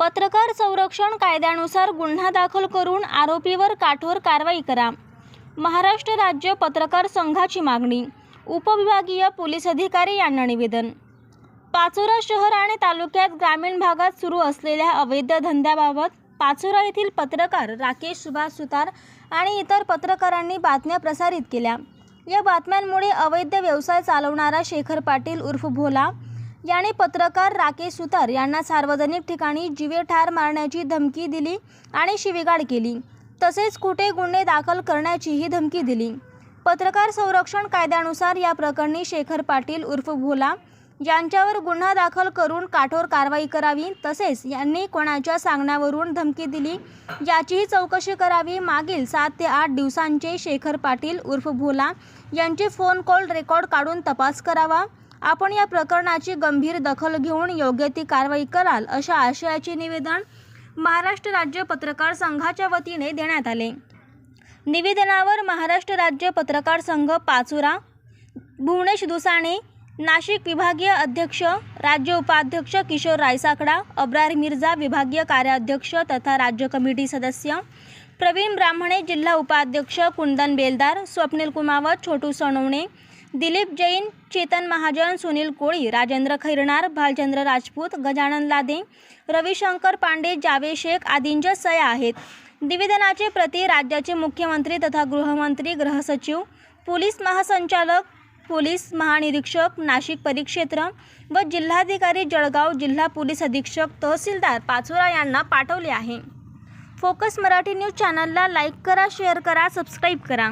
पत्रकार संरक्षण कायद्यानुसार गुन्हा दाखल करून आरोपीवर काठोर कारवाई करा. महाराष्ट्र राज्य पत्रकार संघाची मागणी. उपविभागीय पोलीस अधिकारी यांना निवेदन. पाचोरा शहर आणि तालुक्यात ग्रामीण भागात सुरू असलेल्या अवैध धंद्याबाबत पाचोरा येथील पत्रकार राकेश सुभाष सुतार आणि इतर पत्रकारांनी बातम्या प्रसारित केल्या. या बातम्यांमुळे अवैध व्यवसाय चालवणारा शेखर पाटील उर्फ भोला याने पत्रकार राकेश सुतार यांना सार्वजनिक ठिकाणी जीवे ठार मारण्याची धमकी दिली आणि शिवीगाळ केली. तसेच कुठे गुन्हे दाखल करण्याचीही धमकी दिली. पत्रकार संरक्षण कायद्यानुसार या प्रकरणी शेखर पाटील उर्फ भोला यांच्यावर गुन्हा दाखल करून काठोर कारवाई करावी तसेच यांनी कोणाच्या सांगण्यावरून धमकी दिली याचीही चौकशी करावी. मागील सात ते आठ दिवसांचे शेखर पाटील उर्फ भोला यांचे फोन कॉल रेकॉर्ड काढून तपास करावा. आपण या प्रकरणाची गंभीर दखल घेऊन योग्य ती कारवाई कराल अशा आशयाचे निवेदन महाराष्ट्र राज्य पत्रकार संघाच्या वतीने देण्यात आले. निवेदनावर महाराष्ट्र राज्य पत्रकार संघ पाचुरा भुवनेश दुसाणे नाशिक विभागीय अध्यक्ष राज्य उपाध्यक्ष किशोर रायसाकडा अब्रार मिर्झा विभागीय कार्याध्यक्ष तथा राज्य कमिटी सदस्य प्रवीण ब्राह्मणे जिल्हा उपाध्यक्ष कुंदन बेलदार स्वप्नील कुमावत छोटू सणवणे दिलीप जैन चेतन महाजन सुनील कोळी राजेंद्र खैरनार भालचंद्र राजपूत गजानन लादे रविशंकर पांडे जावे शेख आदींच्या सया आहेत. निवेदनाचे प्रति राज्याचे मुख्यमंत्री तथा गृहमंत्री गृहसचिव पोलीस महासंचालक पोलीस महानिरीक्षक नाशिक परिक्षेत्र व जिल्हाधिकारी जळगाव जिल्हा पोलीस अधीक्षक तहसीलदार पाचोरा यांना पाठवले आहे. फोकस मराठी न्यूज चॅनलला लाईक करा शेअर करा सबस्क्राईब करा.